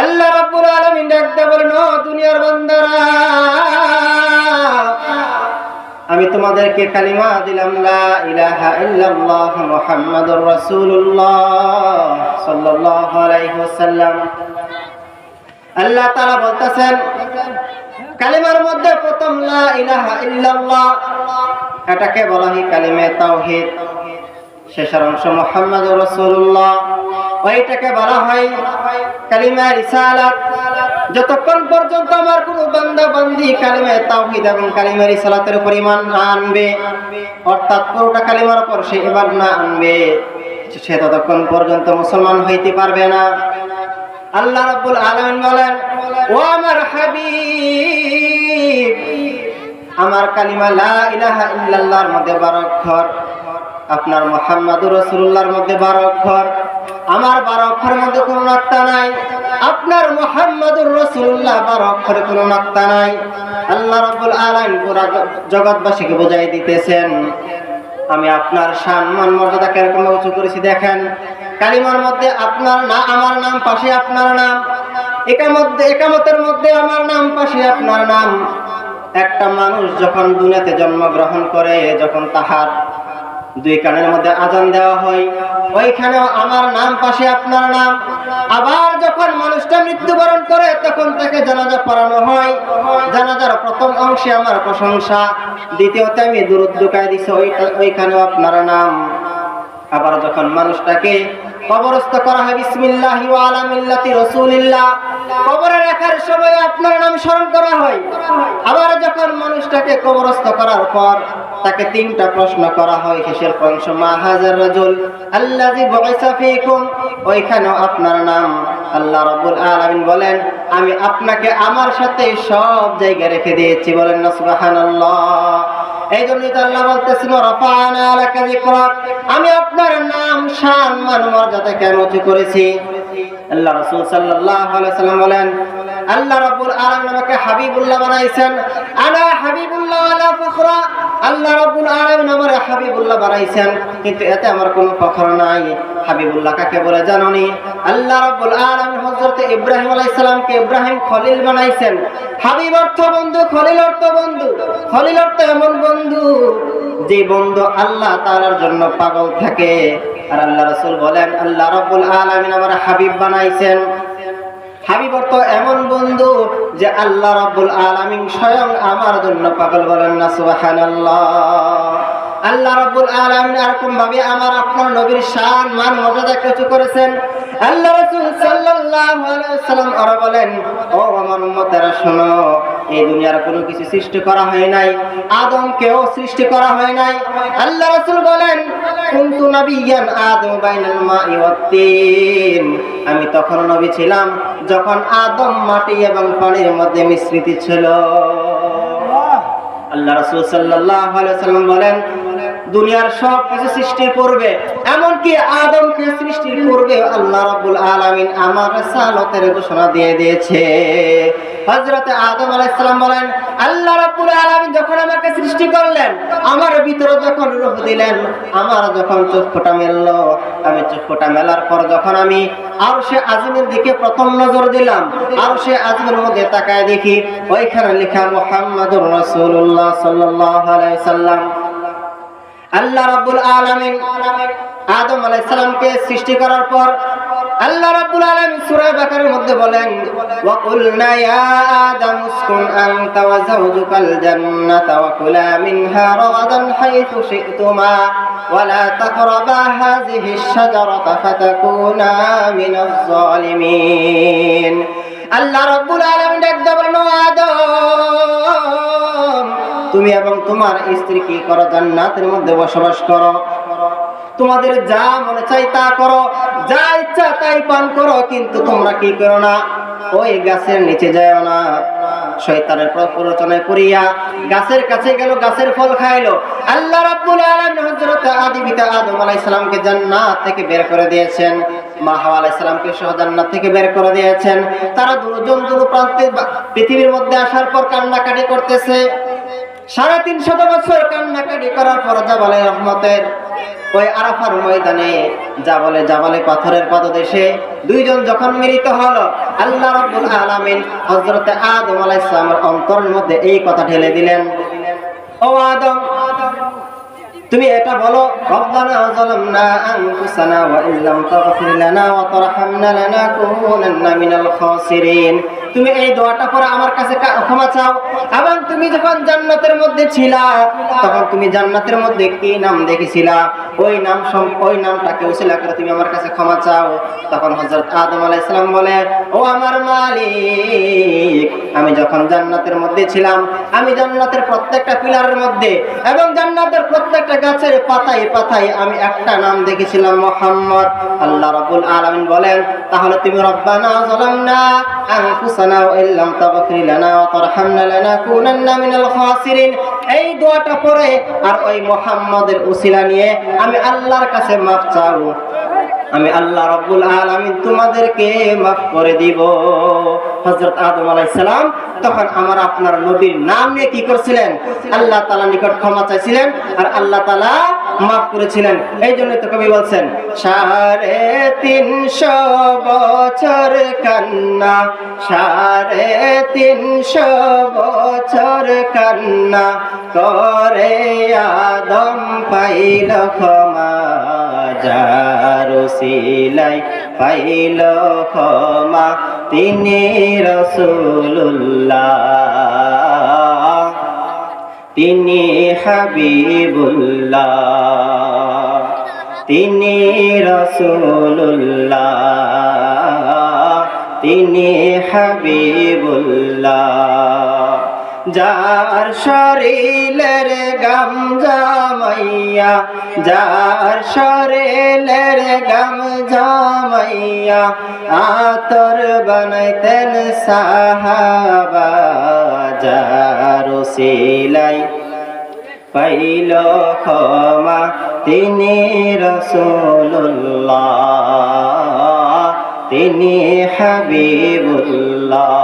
আল্লাহ রাব্বুল আলামিন ডাকতে বলেন, ও দুনিয়ার বান্দারা, আমি তোমাদেরকে কালিমা দিলাম, লা ইলাহা ইল্লাল্লাহ মুহাম্মাদুর রাসূলুল্লাহ সাল্লাল্লাহু আলাইহি ওয়াসাল্লাম। আল্লাহ তাআলা বলতেছেন, কালিমার মধ্যে প্রথম লা ইলাহা ইল্লাল্লাহ, এটাকে বলা হয় কালিমে তাওহীদ। শেষের অংশ মুহাম্মাদুর রাসূলুল্লাহ। ওইটাকে বলা হয় কালিমা রিসালাত। যতক্ষণ পর্যন্ত আমার কোন বান্দা বান্দি কালিমা তাওহীদ এবং কালিমা রিসালাতের উপর ঈমান না আনবে, অর্থাৎ পুরোটা কালিমার উপর সে ঈমান না আনবে, সে ততক্ষণ পর্যন্ত মুসলমান হইতে পারবে না। আল্লাহ রাব্বুল আলামিন বলেন, ও আমার হাবিব, আমার কালিমা লা ইলাহা ইল্লাল্লাহর মধ্যে বারো আপনার মুহাম্মাদুর রাসূলুল্লাহর মধ্যে বারো অক্ষর। আমার বারো অক্ষরের মধ্যে কোনো নাক্তা নাই। আপনার মুহাম্মাদুর রাসূলুল্লাহ বারো অক্ষরে কোনো নাক্তা নাই। আল্লাহ রাব্বুল আলামিন পুরা জগৎবাসীকে বোঝাই দিতেছেন। আমি আপনার সম্মান মর্যাদা কীরকম উঁচু করেছি দেখেন। কালিমার মধ্যে আপনার না, আমার নাম, পাশে আপনার নাম। একামধ্যে একামতের মধ্যে আমার নাম, পাশে আপনার নাম। একটা মানুষ যখন দুনিয়াতে জন্মগ্রহণ করে, যখন তাহার দুই কানের মধ্যে আজান দেওয়া হয়। ওইখানেও আমার নাম পাশে আপনার নাম। আবার যখন মানুষটা মৃত্যুবরণ করে, তখন তাকে জানাজা পড়ানো হয়। জানাজার প্রথম অংশে আমার প্রশংসা। দ্বিতীয়তে আমি দূরদ্দুকায় দিছি, ওইটা ওইখানেও আপনার নাম। আবার যখন মানুষটাকে কবরস্থ করা হয়, বিসমিল্লাহ আলা মিল্লাতি রাসূলিল্লাহ, কবরে রাখার সময় আপনার নাম স্মরণ করা হয়। আবার যখন মানুষটাকে কবরস্থ করার পর তাকে তিনটা প্রশ্ন করা হয়। শেষের অংশ মা হাজার রাজুল বুইসা ফীকুম। ওইখানেও আপনার নাম আল্লাহ রাব্বুল আলামিন বলেন, আমি আপনাকে আমার সাথে সব জায়গায় রেখে দিয়েছি। বলেন না, সুবহানাল্লাহ। এই জন্যই তো আল্লাহ যিকরাক আমি আপনার নাম, শান, মান, মর্যাদা কেন উঁচু করেছি? আল্লাহ রাসূল সাল্লাম বলেন আল্লাহ রাব্বুল আলামিন আমাকে হাবিবুল্লাহ বানাইছেন। আনা হাবিবুল্লাহ ওয়ালা ফখরা। আল্লাহ রাব্বুল আলামিন আমার হাবিবুল্লাহ বানাইছেন। কিন্তু এতে আমার কোনো ফখর নাই। হাবিবুল্লাহ কাকে বলে জানোনি? আল্লাহ রাব্বুল আলামিন হযরত ইব্রাহিম আলাইহিস সালামকে ইব্রাহিম খলিল বানাইছেন। হাবিব অর্থ বন্ধু, খলিল অর্থ বন্ধু। খলিল অর্থ এমন বন্ধু যে বন্ধু আল্লাহ তাআলার জন্য পাগল থাকে। আর আল্লাহ রাসূল বলেন, আল্লাহ রাব্বুল আলামিন আমার হাবিব বানাইছেন। হাবিব তো এমন বন্ধু যে আল্লাহ রাব্বুল আলামিন স্বয়ং আমার জন্য পাগল বলেন না, সুবহানাল্লাহ। আল্লাহ রাব্বুল আলামিন এরকম ভাবে আমার আপনার নবীর শান, মান, মর্যাদা কিছু করেছেন? আল্লাহ রাসূল সাল্লাল্লাহু আলাইহি ওয়াসাল্লাম আর বলেন ও আমার উম্মতেরা শোনো এই দুনিয়ার কোনো কিছু সৃষ্টি করা হয় নাই আদমকেও সৃষ্টি করা হয় নাই। আল্লাহ রাসূল বলেন কুনতু নাবিয়ান আদম বাইনাল মাই ওয়াত তিন আমি তখন নবী ছিলাম যখন আদম মাটি এবং পানির মধ্যে মিশ্রিত ছিল। আল্লাহ। রাসূল সাল্লাল্লাহু আলাইহি সাল্লাম বলেন দুনিয়ার সব কিছু সৃষ্টির পূর্বে এমনকি আদমকে সৃষ্টির পূর্বে আল্লাহ রাব্বুল আলামিন আমার রিসালাতের ঘোষণা দিয়ে দিয়েছে। হযরতে আদম আলাইহিস সালাম বলেন, আল্লাহ রাব্বুল আলামিন যখন আমাকে সৃষ্টি করলেন, আমার ভিতরে যখন রূহ দিলেন, আমার যখন চোখ ফোঁটা মেলল, আমি চোখ ফোঁটা মেলার পর যখন আমি আর সে আজমের দিকে প্রথম নজর দিলাম আর সে আজমের মধ্যে তাকায় দেখি, ওইখানে লেখা মুহাম্মাদুর রাসূলুল্লাহ সাল্লাল্লাহু আলাইহি সাল্লাম আল্লাহ রাব্বুল আলামিন আদম আলাইহিস সালামকে সৃষ্টি করার পর আল্লাহ রাব্বুল আলামিন সূরা বাকারার মধ্যে বলেন, ওয়া কুলনা ইয়া আদম উসকুন আনতা ওয়া যাওজুকাল জান্নাতা ওয়া কুলা মিনহা রাগাদান হাইথু শি'তুমা ওয়া লা তাকরাবা হাযিহি আশ-শাজারাতা ফাতাকুনা মিনাজ জালিমিন আল্লাহ রাব্বুল আলামিন ডাক দিয়ে আদম তুমি এবং তোমার স্ত্রী কি করো, জান্নাতের মধ্যে বসবাস করো। তোমাদের যা মনে চাই তা করো, যা ইচ্ছা তাই পান করো, কিন্তু তোমরা কি করো না? ওই গাছের নিচে যায় না। শয়তানের প্ররোচনায় পড়িয়া গাছের কাছে গেল, গাছের ফল খাইলো। আল্লাহ রাব্বুল আলামিন হযরত আদি পিতা আদম আলাইহিস সালামকে জান্নাত থেকে বের করে দিয়েছেন। মা হাওয়া আলাইহিস সালামকে সহ জান্নাত থেকে বের করে দিয়েছেন। তারা দুজন দূর প্রান্তে পৃথিবীর মধ্যে আসার পর কান্নাকাটি করতেছে। সাড়ে তিন শত বছর কান্নাকাটি করার পর জাবালে রহমতের ওই আরাফার ময়দানে জাবালে জাবালে পাথরের পাদদেশে দুইজন যখন মিলিত হল, আল্লাহ রাব্বুল আলামিন হযরতে আদম আলাইহিস সালামের অন্তরের মধ্যে এই কথা ঢেলে দিলেন। ও আদম তুমি এটা বলো, রব্বানা যালামনা আনফুসানা ওয়া ইল্লাম তাগফির লানা ওয়া তারহামনা লানাকুনান্না মিনাল খাসিরিন। তুমি এই দোয়াটা পরে আমার কাছে ক্ষমা চাও। এবং তুমি যখন জান্নাতের মধ্যে ছিলা, তখন তুমি জান্নাতের মধ্যে কি নাম দেখেছিলা? ওই নাম ওই নামটাকে উসিলা করে তুমি আমার কাছে ক্ষমা চাও। তখন হযরত আদম আলাইহিস সালাম বলে, ও আমার মালিক, আমি যখন জান্নাতের মধ্যে ছিলাম, আমি জান্নাতের প্রত্যেকটা পিলারের মধ্যে এবং জান্নাতের প্রত্যেকটা গাছের পাতায় পাতায় আমি একটা নাম দেখেছিলাম মোহাম্মদ। আল্লাহ রাব্বুল আলামিন বলেন, তাহলে তুমি রব্বানা যালামনা আনফুসানা আর ওই মোহাম্মদের উসিলা নিয়ে আমি আল্লাহর কাছে মাফ চাও। আমি আল্লাহ রাব্বুল আলামিন তোমাদেরকে মাফ করে দিব। হযরত আদম আলাইহিস সালাম তখন আমার আপনার নবীর নাম নিয়ে কি করছিলেন? আল্লাহ তালা নিকট ক্ষমা চাইছিলেন আর আল্লাহ তালা মাফ করেছিলেন। এই জন্য তো কবি বলছেন, সাড়ে তিনশো বছর কান্না, সাড়ে তিনশো বছর কান্না করে আদম পাইল ক্ষমা। যার সিলাই পাইল ক্ষমা তিনি রসুল্লাহ তিনি হাবিবুল্লাহ। তিনি রসুল্লাহ তিনি হাবিবুল্লাহ। যার শরীরের গাম জামাইয়া, যার শরীরের গাম জামাইয়া আতর বানাইতেন সাহাবা, যার সিলাই পাইল ক্ষমা তিনি রসুল্লাহ তিনি হাবিবুল্লাহ।